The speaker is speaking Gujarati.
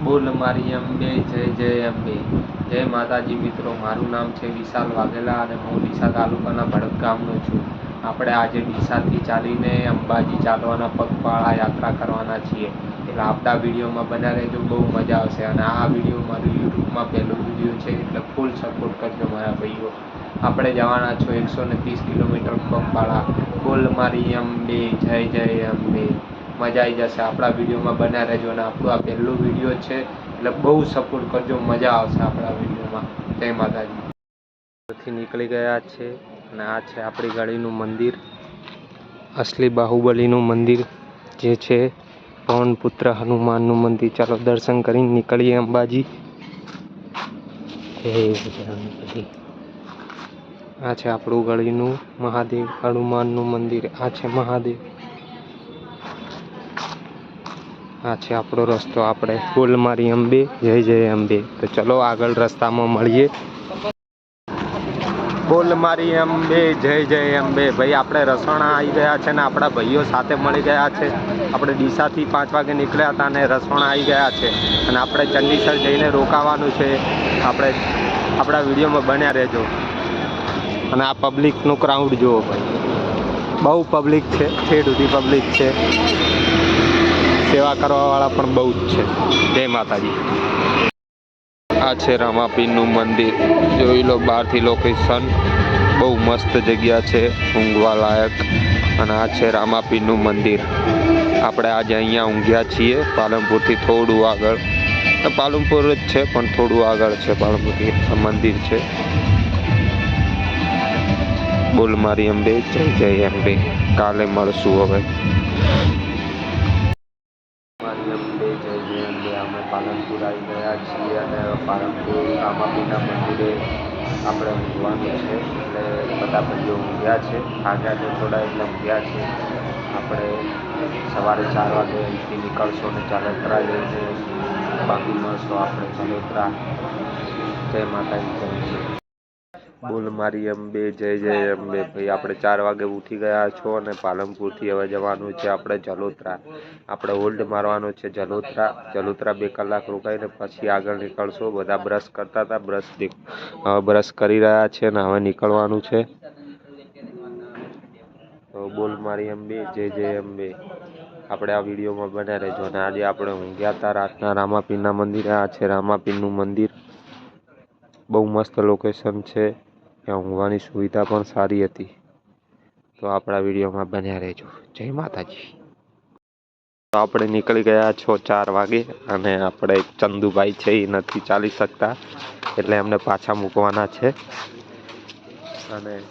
બોલ મારી અંબે જય જય અંબે જય માતાજી મિત્રો, મારું નામ છે વિશાલ વાઘેલા અને હું ડીસા તાલુકાના ભડક ગામનો છું. આપણે આજે ડીસાથી ચાલીને અંબાજી ચાલવાના પગપાળા યાત્રા કરવાના છીએ. એટલે આપણા વિડીયોમાં બના રહેજો, બહુ મજા આવશે. અને આ વીડિયો મારું યુટ્યુબમાં પહેલું વીડિયો છે, એટલે ફૂલ સપોર્ટ કરજો મારા ભાઈઓ. આપણે જવાના છો એકસો ને ત્રીસ કિલોમીટર પગપાળા. બોલ મારી અંબે જય જય અંબે મજા આવી જશે. આપણા વિડીયોમાં બના રહેજો અને આપણું આ પહેલું વીડિયો છે, એટલે બહુ સપોર્ટ કરજો, મજા આવશે આપણા વિડીયોમાં. જય માતાજી. નીકળી ગયા છે અને આ છે આપણી ગાડીનું મંદિર. અસલી બાહુબલીનું મંદિર જે છે પવનપુત્ર હનુમાનનું મંદિર. ચાલો દર્શન કરીને નીકળીએ અંબાજી. આ છે આપણું ગળીનું મહાદેવ હનુમાનનું મંદિર. આ છે મહાદેવ. આ છે આપણો રસ્તો. આપણે ફૂલ મારી અંબે. જય જય અંબે. તો ચલો આગળ રસ્તામાં મળીએ. બોલ મારી અંબે, જય જય અંબે. ભાઈ, આપણે રસોણા આવી ગયા છે ને આપણા ભાઈઓ સાથે મળી ગયા છે. આપણે ડીસાથી પાંચ વાગે નીકળ્યા હતા અને રસોણા આવી ગયા છે. અને આપણે ચંડીસર જઈને રોકાવાનું છે. આપણે, આપણા વિડીયોમાં બન્યા રહેજો. અને આ પબ્લિકનું ક્રાઉડ જુઓ. ભાઈ બહુ પબ્લિક છે. ઠેર સુધી પબ્લિક છે. સેવા કરવાવાળા પણ બહુ જ છે. જય માતાજી. આ છે રામાપીરનું મંદિર. જોઈ લો બહારથી લોકેશન બહુ મસ્ત જગ્યા છે, ઊંઘવા લાયક. અને આ છે રામાપીરનું મંદિર. આપણે આજે અહીંયા ઊંઘ્યા છીએ, પાલનપુરથી થોડું આગળ. પાલનપુર જ છે, પણ થોડું આગળ છે પાલનપુરથી. મંદિર છે. બોલ મારી અંબે જય જય અંબે કાલે મળશું હવે. પાલનપુર આવી ગયા છીએ અને પાલનપુર રામાપીના મંદિરે આપણે ઊંઘવાનું છે. એટલે બધા ભાઈઓ ઊંઘ્યા છે. આગળ થોડા એટલે ઊંઘ્યા છે. આપણે સવારે ચાર વાગે અહીંથી નીકળશો અને ચાલતરા જઈને બાકી મળશો આપણે ચલોતરા. જય માતાજી, જય બોલ મારી અંબે જય જય અંબે ભાઈ આપણે ચાર વાગે ઉઠી ગયા છો અને પાલનપુરથી હવે જવાનું છે આપણે જલોત્રા. આપણે હોલ્ડ મારવાનું છે જલોત્રા. જલોત્રા બે કલાક રોકાઈને પછી આગળ નીકળશો. બધા બ્રશ કરતા હતા. બ્રશ હવે બ્રશ કરી રહ્યા છે ને હવે નીકળવાનું છે. તો બોલ મારી અંબે જય જય અંબે આપણે આ વિડીયોમાં બન્યા રહેજો. અને આજે આપણે ઊંઘ્યા હતા રાતના રામાપીરના મંદિરે. આ છે રામાપીરનું મંદિર. બહુ મસ્ત લોકેશન છે. ત્યાં ઊંઘવાની સુવિધા પણ સારી હતી. તો આપણા વિડીયોમાં બન્યા રહેજો. જય માતાજી. તો આપણે નીકળી ગયા છો ચાર વાગે અને આપણે ચંદુભાઈ છે એ નથી ચાલી શકતા. એટલે એમને પાછા મૂકવાના છે. અને